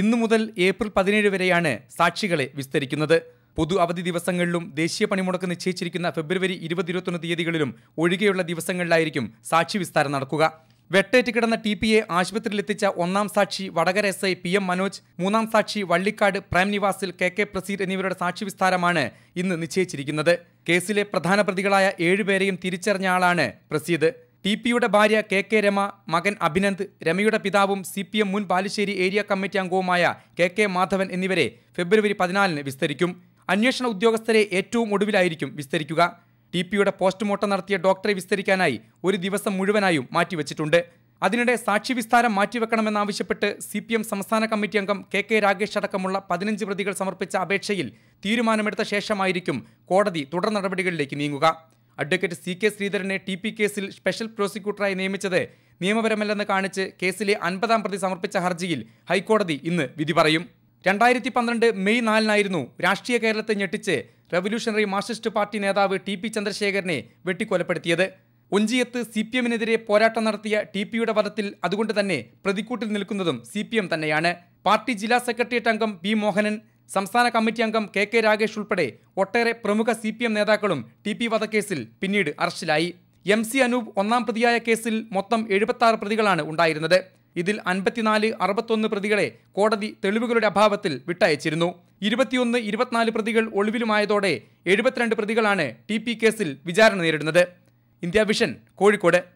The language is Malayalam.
ഇന്നു മുതൽ ഏപ്രിൽ പതിനേഴ് വരെയാണ് സാക്ഷികളെ വിസ്തരിക്കുന്നത്. പൊതു അവധി ദിവസങ്ങളിലും ദേശീയ പണിമുടക്ക് നിശ്ചയിച്ചിരിക്കുന്ന ഫെബ്രുവരി ഇരുപത് ഇരുപത്തൊന്ന് തീയതികളിലും ഒഴികെയുള്ള ദിവസങ്ങളിലായിരിക്കും സാക്ഷി വിസ്താരം നടക്കുക. വെട്ടേറ്റ് കിടന്ന ടി പി എ ആശുപത്രിയിലെത്തിച്ച ഒന്നാം സാക്ഷി Vadakara S I P M Manoj മൂന്നാം സാക്ഷി വള്ളിക്കാട് പ്രേം നിവാസിൽ കെ കെ പ്രസീർ എന്നിവരുടെ സാക്ഷി വിസ്താരമാണ് ഇന്ന് നിശ്ചയിച്ചിരിക്കുന്നത്. കേസിലെ പ്രധാന പ്രതികളായ ഏഴുപേരെയും തിരിച്ചറിഞ്ഞ ആളാണ് പ്രസീദ്. ടി പിയുടെ ഭാര്യ കെ കെ രമ മകൻ അഭിനന്ദ് രമയുടെ പിതാവും സി പി എം മുൻ ബാലുശ്ശേരി ഏരിയ കമ്മിറ്റി അംഗവുമായ കെ കെ മാധവൻ എന്നിവരെ ഫെബ്രുവരി പതിനാലിന് വിസ്തരിക്കും. അന്വേഷണ ഉദ്യോഗസ്ഥരെ ഏറ്റവും ഒടുവിലായിരിക്കും വിസ്തരിക്കുക. ടി പിയുടെ പോസ്റ്റ്മോർട്ടം നടത്തിയ ഡോക്ടറെ വിസ്തരിക്കാനായി ഒരു ദിവസം മുഴുവനായും മാറ്റിവെച്ചിട്ടുണ്ട്. അതിനിടെ സാക്ഷി വിസ്താരം മാറ്റിവെക്കണമെന്നാവശ്യപ്പെട്ട് സി പി എം സംസ്ഥാന കമ്മിറ്റി അംഗം കെ കെ രാഗേഷ് അടക്കമുള്ള പതിനഞ്ച് പ്രതികൾ സമർപ്പിച്ച അപേക്ഷയിൽ തീരുമാനമെടുത്ത ശേഷമായിരിക്കും കോടതി തുടർ നടപടികളിലേക്ക് നീങ്ങുക. Advocate C K Sreedharan T P കേസിൽ സ്പെഷ്യൽ പ്രോസിക്യൂട്ടറായി നിയമിച്ചത് നിയമപരമല്ലെന്ന് കാണിച്ച് കേസിലെ അൻപതാം പ്രതി സമർപ്പിച്ച ഹർജിയിൽ ഹൈക്കോടതി ഇന്ന് വിധി പറയും. രണ്ടായിരത്തി പന്ത്രണ്ട് മെയ് നാലിനായിരുന്നു രാഷ്ട്രീയ കേരളത്തെ ഞെട്ടിച്ച് റവല്യൂഷണറി മാർക്സിസ്റ്റ് പാർട്ടി നേതാവ് ടി പി ചന്ദ്രശേഖരനെ വെട്ടിക്കൊലപ്പെടുത്തിയത്. ഒഞ്ചിയത്ത് സി പി എമ്മിനെതിരെ പോരാട്ടം നടത്തിയ ടി പിയുടെ വധത്തിൽ അതുകൊണ്ട് തന്നെ പ്രതിക്കൂട്ടിൽ നിൽക്കുന്നതും സി പി എം തന്നെയാണ്. പാർട്ടി ജില്ലാ സെക്രട്ടേറിയറ്റ് അംഗം പി മോഹനൻ സംസ്ഥാന കമ്മിറ്റി അംഗം കെ കെ രാഗേഷ് ഉൾപ്പെടെ ഒട്ടേറെ പ്രമുഖ സി പി എം നേതാക്കളും ടി പി വധക്കേസിൽ പിന്നീട് അറസ്റ്റിലായി. എം സി അനൂപ് ഒന്നാം പ്രതിയായ കേസിൽ മൊത്തം എഴുപത്തി പ്രതികളാണ് ഉണ്ടായിരുന്നത്. ഇതിൽ അൻപത്തിനാല് അറുപത്തൊന്ന് പ്രതികളെ കോടതി തെളിവുകളുടെ അഭാവത്തിൽ വിട്ടയച്ചിരുന്നു. ഇരുപത്തിയൊന്ന് ഇരുപത്തിനാല് പ്രതികൾ ഒളിവിലുമായതോടെ എഴുപത്തിരണ്ട് പ്രതികളാണ് ടി കേസിൽ വിചാരണ നേരിടുന്നത്. India Vision Kozhikode.